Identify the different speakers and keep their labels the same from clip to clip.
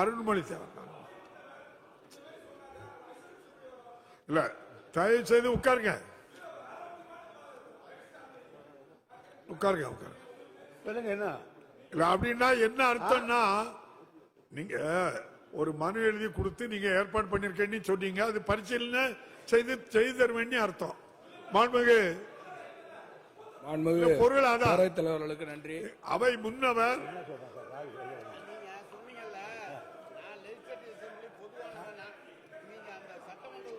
Speaker 1: அருண்மொழி தேவன் இல்ல தயவு செய்து உட்காருங்க. உட்காருங்க உட்காருங்க.
Speaker 2: என்ன?
Speaker 1: இல்ல அப்படின்னா என்ன அர்த்தம்னா நீங்க ஒரு மனு எழுதி கொடுத்து நீங்க ஏற்பாடு பண்ணிருக்கேன்னு சொன்னீங்க அது பரிசீலனை செய்து செய்து தர வேண்டிய அர்த்தம். மாண்புமிகு. பொருள் அதான்
Speaker 3: தலைவர்களுக்கு நன்றி.
Speaker 1: அவை முன்னவர்.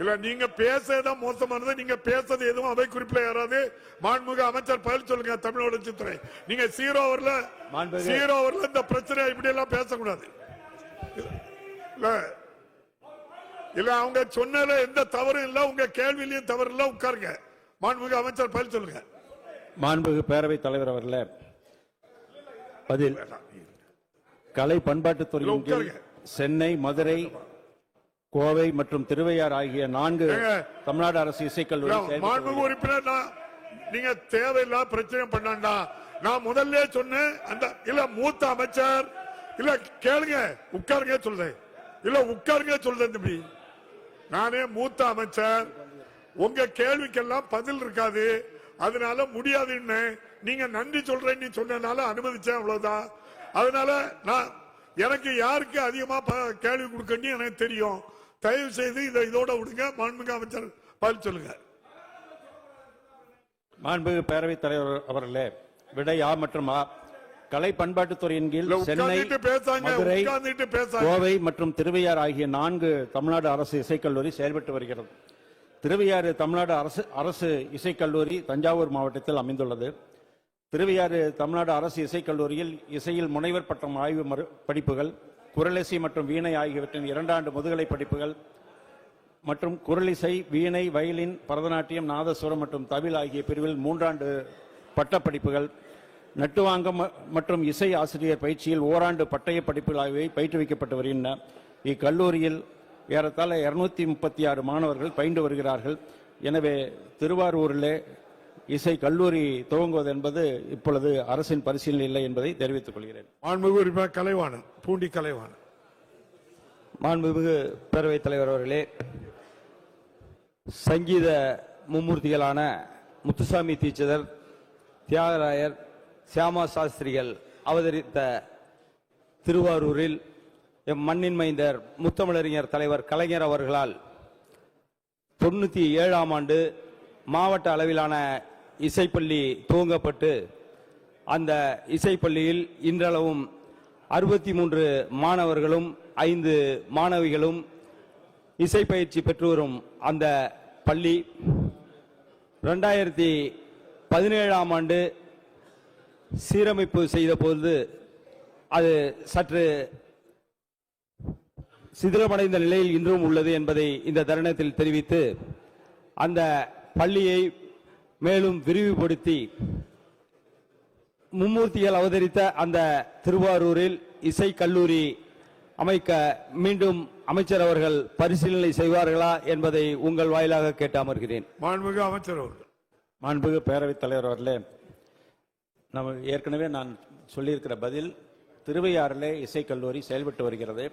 Speaker 1: இல்ல நீங்க பேசதான் மோசமானது. நீங்க பேசுறது எதுவும் அவை குறிப்பில் யாராவது மாண்புமிகு அமைச்சர் பதில் சொல்லுங்க தமிழ் வளர்ச்சித்துறை நீங்க ஜீரோ ஓவர்ல ஜீரோ ஓவர்ல இந்த பிரச்சனை இப்படி எல்லாம் பேசக்கூடாது. இல்ல இல்ல அவங்க சொன்னதுல எந்த தவறும் இல்ல உங்க கேள்வியிலையும் தவறு இல்ல உட்காருங்க. மாண்புமிகு அமைச்சர் பதில் சொல்லுங்க.
Speaker 4: மாண்புமிகு பேரவைத் தலைவர் அவர்களே பதில். கலை பண்பாட்டுத்துறையின். சென்னை மதுரை கோவை மற்றும் திருவையார் ஆகிய நான்கு. தமிழ்நாடு அரசு இசைக்கல்லூரி
Speaker 1: உறுப்பினர் நான் நீங்க தேவையில்லா பிரச்சனை பண்ணாண்டா. நான் முதல்ல சொன்னேன் அந்த இல்ல மூத்த அமைச்சர் இல்ல கேளுங்க உட்காருங்க சொல்றேன். இல்ல உட்காருங்க சொல்றேன் தம்பி. நானே மூத்த அமைச்சர். உங்க கேள்விக்கெல்லாம் பதில் இருக்காது. அதனால முடியாதுன்னு நீங்க நன்றி சொல்றேன்னு சொன்னதுனால அனுமதிச்சேன் அவ்வளவுதான். அதனால நான் எனக்கு யாருக்கு அதிகமா கேள்வி கொடுக்கணும் எனக்கு தெரியும். தயவு செய்து இதை இதோட விடுங்க. மாண்புமிகு அமைச்சர் பதில் சொல்லுங்க.
Speaker 4: மாண்புமிகு பேரவைத் தலைவர் அவர்களே விடை ஆ மற்றும் ஆ. கலை பண்பாட்டுத்துறையின் கீழ் சென்னை மதுரை கோவை மற்றும் திருவையார் ஆகிய நான்கு தமிழ்நாடு அரசு இசைக்கல்லூரி செயல்பட்டு வருகிறது. திருவையாறு தமிழ்நாடு அரசு அரசு இசைக்கல்லூரி தஞ்சாவூர் மாவட்டத்தில் அமைந்துள்ளது. திருவையாறு தமிழ்நாடு அரசு இசைக்கல்லூரியில் இசையில் முனைவர் பட்டம் ஆய்வு மறு படிப்புகள் குரலிசை மற்றும் வீணை ஆகியவற்றின் இரண்டாண்டு முதுகலை படிப்புகள் மற்றும் குரலிசை வீணை வயலின் பரதநாட்டியம் நாதஸ்வரம் மற்றும் தவில் ஆகிய பிரிவில் மூன்றாண்டு பட்டப்படிப்புகள் நட்டுவாங்கம் மற்றும் இசை ஆசிரியர் பயிற்சியில் ஓராண்டு பட்டய படிப்புகள் ஆகியவை பயிற்றுவிக்கப்பட்டு வருகின்றன. இக்கல்லூரியில் ஏறத்தாழ இருநூத்தி முப்பத்தி ஆறு மாணவர்கள் பயின்று வருகிறார்கள். எனவே திருவாரூரிலே இசை கல்லூரி துவங்குவது என்பது இப்பொழுது அரசின் பரிசீலனை இல்லை என்பதை தெரிவித்துக் கொள்கிறேன்.
Speaker 1: மாண்புமிகு உறுப்பினர் கலைவாணன் பூண்டி கலைவாணன்.
Speaker 5: மாண்புமிகு பேரவைத் தலைவர் அவர்களே சங்கீத மும்மூர்த்திகளான முத்துசாமி தீட்சிதர் தியாகராயர் சியாமா சாஸ்திரிகள் அவதரித்த திருவாரூரில் எம் மண்ணின் மைந்தர் முத்தமிழறிஞர் தலைவர் கலைஞர் அவர்களால் தொண்ணூத்தி ஏழாம் ஆண்டு மாவட்ட அளவிலான இசைப்பள்ளி துவங்கப்பட்டு அந்த இசைப்பள்ளியில் இன்றளவும் அறுபத்தி மூன்று மாணவர்களும் ஐந்து மாணவிகளும் இசை பயிற்சி பெற்று வரும் அந்த பள்ளி. ரெண்டாயிரத்தி பதினேழாம் ஆண்டு சீரமைப்பு செய்தபோது அது சற்று சிதிலமடைந்த நிலையில் இன்றும் உள்ளது என்பதை இந்த தருணத்தில் தெரிவித்து அந்த பள்ளியை மேலும் விரிவுபடுத்தி மும்மூர்த்திகள் அவதரித்த அந்த திருவாரூரில் இசை கல்லூரி அமைக்க மீண்டும் அமைச்சர் அவர்கள் பரிசீலனை செய்வார்களா என்பதை உங்கள் வாயிலாக கேட்டு அமர்கிறேன்.
Speaker 1: மாண்புமிகு அமைச்சர் அவர்கள்.
Speaker 4: மாண்புமிகு பேரவைத் தலைவர் அவர்களே நம்ம ஏற்கனவே நான் சொல்லியிருக்கிற பதில் திருவையாறிலே இசைக்கல்லூரி செயல்பட்டு வருகிறது.